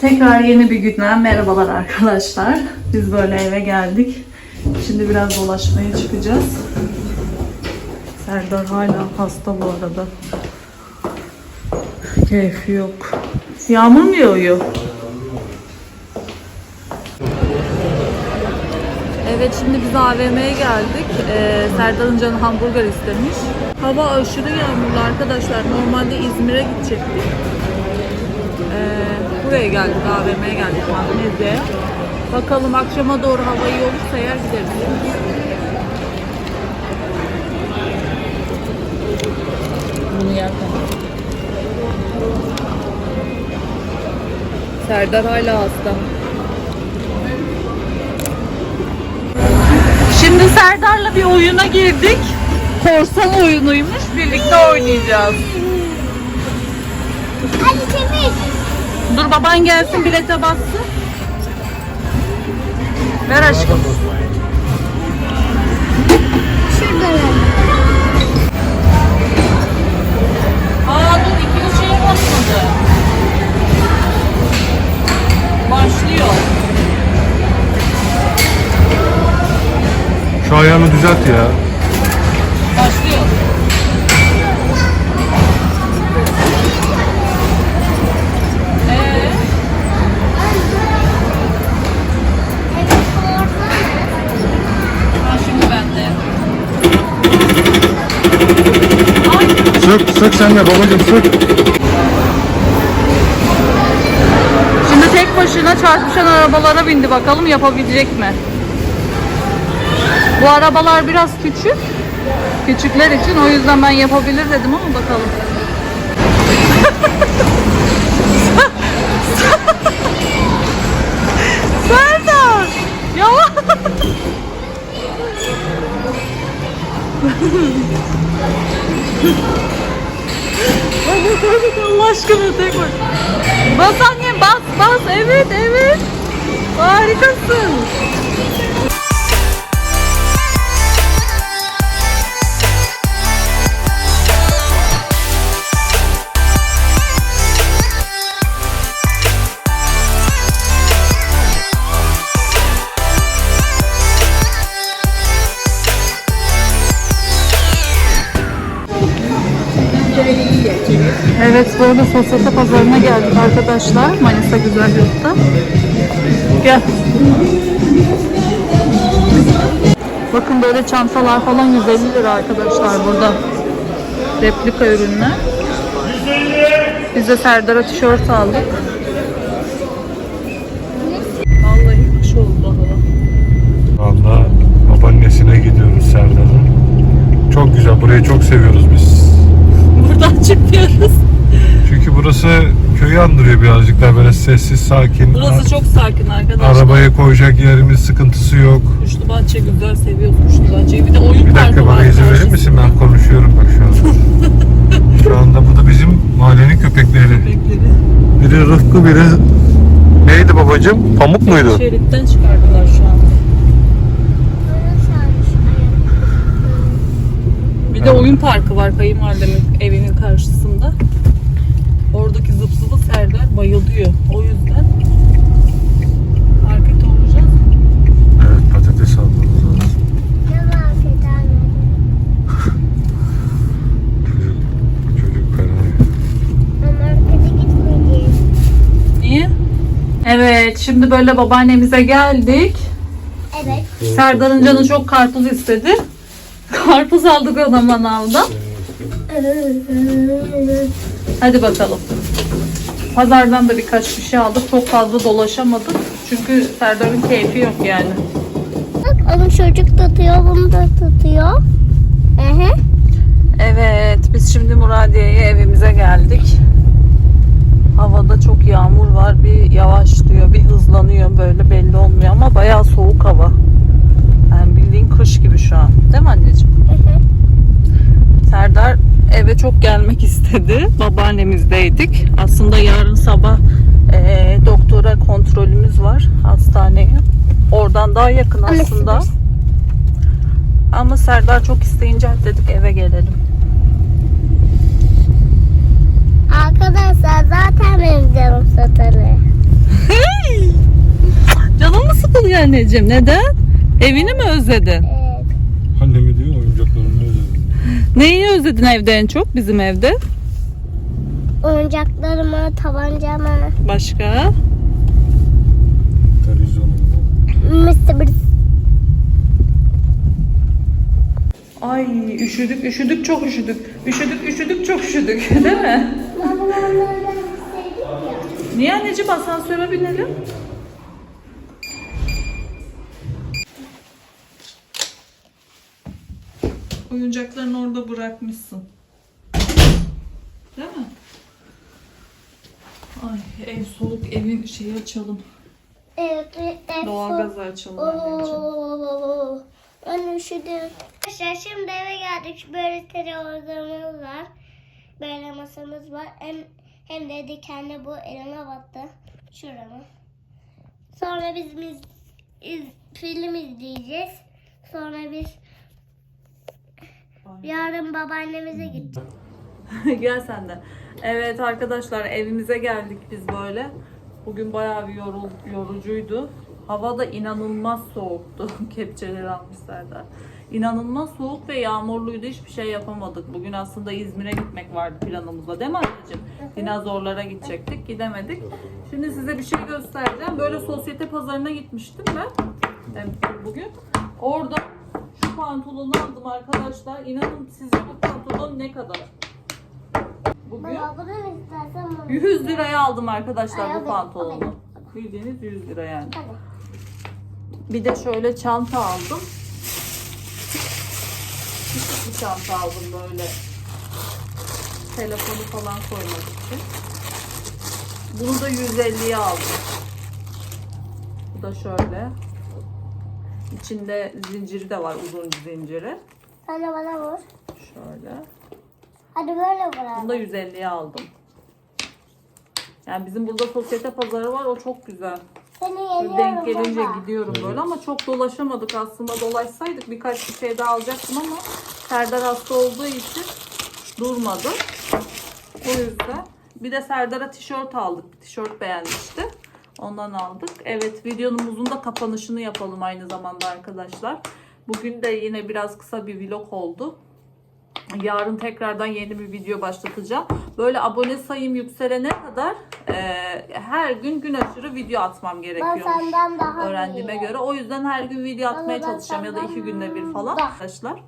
Tekrar yeni bir günden merhabalar arkadaşlar. Biz böyle eve geldik. Şimdi biraz dolaşmaya çıkacağız. Serdar hala hasta bu arada. Keyfi yok. Yağmur mu yağıyor? Evet şimdi biz AVM'ye geldik. Ee, Serdar'ın canı hamburger istemiş. Hava aşırı yağmurlu arkadaşlar. Normalde İzmir'e gidecektik. Ee, buraya geldik AVM'ye geldik Magnezya'ya. Bakalım akşama doğru hava iyi olursa eğer gideriz. Bunu yerken. Serdar hala hasta. Şimdi Serdar'la bir oyuna girdik. Korsan oyunuymuş. Birlikte oynayacağız. Hadi temiz. Dur baban gelsin bilete bassın. Ver aşkım. Şurada ver. Aa dur ikili şeye basmadı. Başlıyor. Şu ayağını düzelt ya. Ay Sök, sök sen de babacım sök. Şimdi tek başına çarpışan arabalara bindi bakalım yapabilecek mi? Bu arabalar biraz küçük. Küçükler için o yüzden ben yapabilir dedim ama bakalım. aşkına tek bak. Bas anne bas bas evet evet. Evet böyle sosyete pazarına geldik arkadaşlar. Manisa Güzel Yurt'ta. Gel. Bakın böyle çantalar falan 150 lira arkadaşlar burada. Replika ürünler. Biz de Serdar'a tişört aldık. Vallahi kış oldu hava. Valla babaannesine gidiyoruz Serdar'ın. Çok güzel. Burayı çok seviyoruz biz. Buradan çıkıyoruz. Burası köyü andırıyor birazcık daha böyle sessiz, sakin. Burası çok sakin arkadaşlar. Arabaya koyacak yerimiz sıkıntısı yok. Kuşlu Bahçe güzel seviyoruz Kuşlu Bahçe'yi. Bir de oyun Bir dakika bana izin verir misin? Ben konuşuyorum bak şu anda. şu anda bu da bizim mahallenin köpekleri. Bekleri. Biri Rıfkı, biri neydi babacım? Pamuk muydu? Şeritten çıkardılar şu an. Bir de oyun parkı var kayınvalidemin evinin karşısında. Oradaki zıp zıpı Serdar bayılıyor. O yüzden market olacağız. Evet patates almamız lazım. Çocuk, çocuk fena. Niye? Evet şimdi böyle babaannemize geldik. Evet. Serdar'ın canı çok karpuz istedi. Karpuz aldık ona manavdan. Hadi bakalım. Pazardan da birkaç bir şey aldık. Çok fazla dolaşamadık. Çünkü Serdar'ın keyfi yok yani. Bak onu çocuk tutuyor, bunu da tutuyor. Hı. Evet, biz şimdi Muradiye'ye evimize geldik. Havada çok yağmur var. Bir yavaşlıyor, bir hızlanıyor. Böyle belli olmuyor ama bayağı soğuk hava. Yani bildiğin kış gibi şu an. Değil mi anneciğim? Hı hı. Serdar eve çok gelmek istedi. Babaannemizdeydik. Aslında yarın sabah e, doktora kontrolümüz var hastaneye. Oradan daha yakın aslında. Ama Serdar çok isteyince dedik eve gelelim. Arkadaşlar zaten benim canım sıkılıyor. Canım mı sıkılıyor anneciğim? Neden? Evini mi özledin? Evet. Neyi özledin evde en çok bizim evde? Oyuncaklarımı, tabancamı, Başka? Televizyonumu. Mr. Beast. Ay üşüdük üşüdük çok üşüdük. Üşüdük üşüdük çok üşüdük değil mi? Niye anneciğim asansöre binelim? Oyuncaklarını orada bırakmışsın. Değil mi? Ay ev soğuk evin şeyi açalım. Evet, evet. Doğalgazı açalım anneciğim. Oo, Ben üşüdüm. Arkadaşlar şimdi eve geldik. Böyle televizyonumuz var. Böyle masamız var. Hem, hem de dikenli bu elime battı. Şuramı. Sonra biz, biz iz, film izleyeceğiz. Sonra biz yarın babaannemize gideceğiz. Gel sen de. Evet arkadaşlar evimize geldik biz böyle. Bugün bayağı bir yorul, yorucuydu. Hava da inanılmaz soğuktu. Kepçeleri almış Serdar. İnanılmaz soğuk ve yağmurluydu. Hiçbir şey yapamadık. Bugün aslında İzmir'e gitmek vardı planımızda değil mi anneciğim? Dinozorlara gidecektik. Gidemedik. Şimdi size bir şey göstereceğim. Böyle sosyete pazarına gitmiştim ben. Bugün. Orada pantolonu aldım arkadaşlar. İnanın sizce bu pantolon ne kadar? Bugün buradan istersen bunu. 100 liraya aldım arkadaşlar bu pantolonu. Bildiğiniz 100 lira yani. Bir de şöyle çanta aldım. Küçük bir çanta aldım böyle. Telefonu falan koymak için. Bunu da 150'ye aldım. Bu da şöyle. İçinde zinciri de var uzun zinciri. Sen de bana vur. Şöyle. Hadi böyle vur Bunu da abi. 150'ye aldım. Yani bizim burada sosyete pazarı var. O çok güzel. Seni yeniyorum Denk gelince baba. gidiyorum böyle ama çok dolaşamadık aslında. Dolaşsaydık birkaç bir şey daha alacaktım ama Serdar hasta olduğu için durmadı. O yüzden. Bir de Serdar'a tişört aldık. Tişört beğenmişti. Ondan aldık. Evet videomuzun da kapanışını yapalım aynı zamanda arkadaşlar. Bugün de yine biraz kısa bir vlog oldu. Yarın tekrardan yeni bir video başlatacağım. Böyle abone sayım yükselene kadar e, her gün gün aşırı video atmam Ben gerekiyormuş senden daha öğrendiğime iyiyim. göre. O yüzden her gün video atmaya çalışacağım ya da iki günde bir falan arkadaşlar.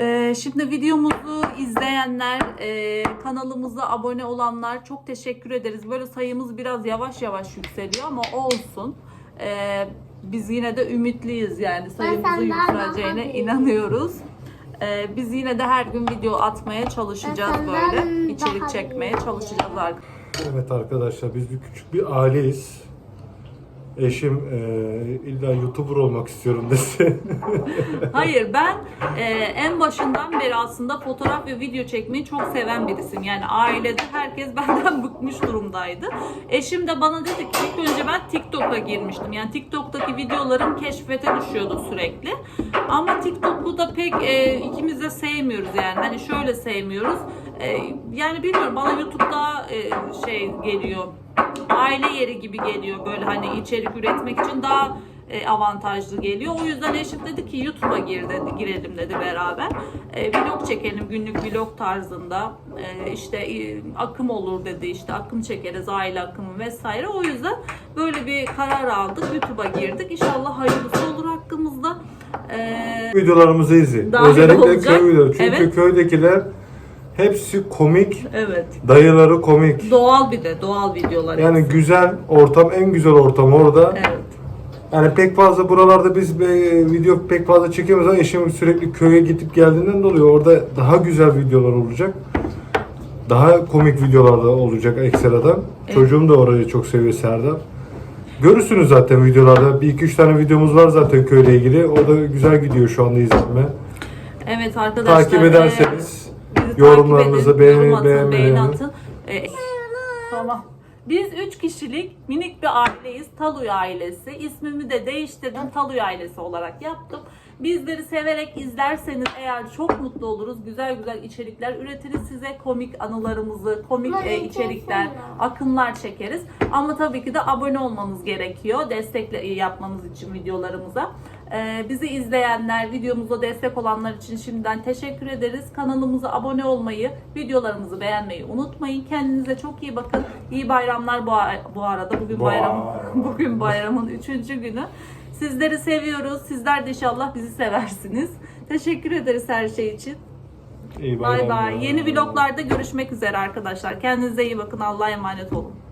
Ee, şimdi videomuzu izleyenler, e, kanalımıza abone olanlar çok teşekkür ederiz. Böyle sayımız biraz yavaş yavaş yükseliyor ama olsun. Ee, biz yine de ümitliyiz yani sayımızın senden yükseleceğine daha inanıyoruz. Ee, biz yine de her gün video atmaya çalışacağız Ben böyle. senden İçerik daha çekmeye çalışacağız arkadaşlar. Evet arkadaşlar biz bir küçük bir aileyiz. Eşim e, illa YouTuber olmak istiyorum dese. Hayır ben e, en başından beri aslında fotoğraf ve video çekmeyi çok seven birisiyim. Yani ailede herkes benden bıkmış durumdaydı. Eşim de bana dedi ki ilk önce ben TikTok'a girmiştim. Yani TikTok'taki videolarım keşfete düşüyordu sürekli. Ama TikTok'u da pek e, ikimiz de sevmiyoruz yani. Hani şöyle sevmiyoruz. E, yani bilmiyorum bana YouTube daha e, şey geliyor. Aile yeri gibi geliyor böyle hani içerik üretmek için daha e, avantajlı geliyor. O yüzden eşim dedi ki YouTube'a gir dedi, girelim dedi beraber. E, vlog çekelim günlük vlog tarzında. E, işte e, akım olur dedi işte akım çekeriz aile akımı vesaire. O yüzden böyle bir karar aldık. YouTube'a girdik. İnşallah hayırlısı olur hakkımızda. E, Videolarımızı izleyin. Özellikle olacak. köy videoları. Çünkü Evet. köydekiler hepsi komik. evet. Dayıları komik. Doğal bir de doğal videolar. Yani hepsi. güzel ortam, en güzel ortam orada. Evet. Yani pek fazla buralarda biz e, video pek fazla çekemiyoruz ama eşim sürekli köye gidip geldiğinden dolayı orada daha güzel videolar olacak. Daha komik videolar da olacak ekstradan. Evet. Çocuğum da orayı çok seviyor Serdar. Görürsünüz zaten videolarda. Bir iki üç tane videomuz var zaten köyle ilgili. O da güzel gidiyor şu anda izlenme. Evet arkadaşlar. Takip e, ederseniz Bizi yorumlarınızı, takip edin, beğeni- yorum atın. Ee, tamam. Biz üç kişilik minik bir aileyiz. Taluy ailesi. İsmimi de değiştirdim. Taluy ailesi olarak yaptım. Bizleri severek izlerseniz eğer çok mutlu oluruz. Güzel güzel içerikler üretiriz size. Komik anılarımızı, komik e, içerikler, akımlar çekeriz. Ama tabii ki de abone olmanız gerekiyor. Destekle yapmanız için videolarımıza. Ee, bizi izleyenler, videomuza destek olanlar için şimdiden teşekkür ederiz. Kanalımıza abone olmayı, videolarımızı beğenmeyi unutmayın. Kendinize çok iyi bakın. İyi bayramlar bu, arada. Bugün bayram. Bugün bayramın üçüncü günü. Sizleri seviyoruz. Sizler de inşallah bizi seversiniz. Teşekkür ederiz her şey için. İyi Bay bay. Yeni vloglarda görüşmek üzere arkadaşlar. Kendinize iyi bakın. Allah'a emanet olun.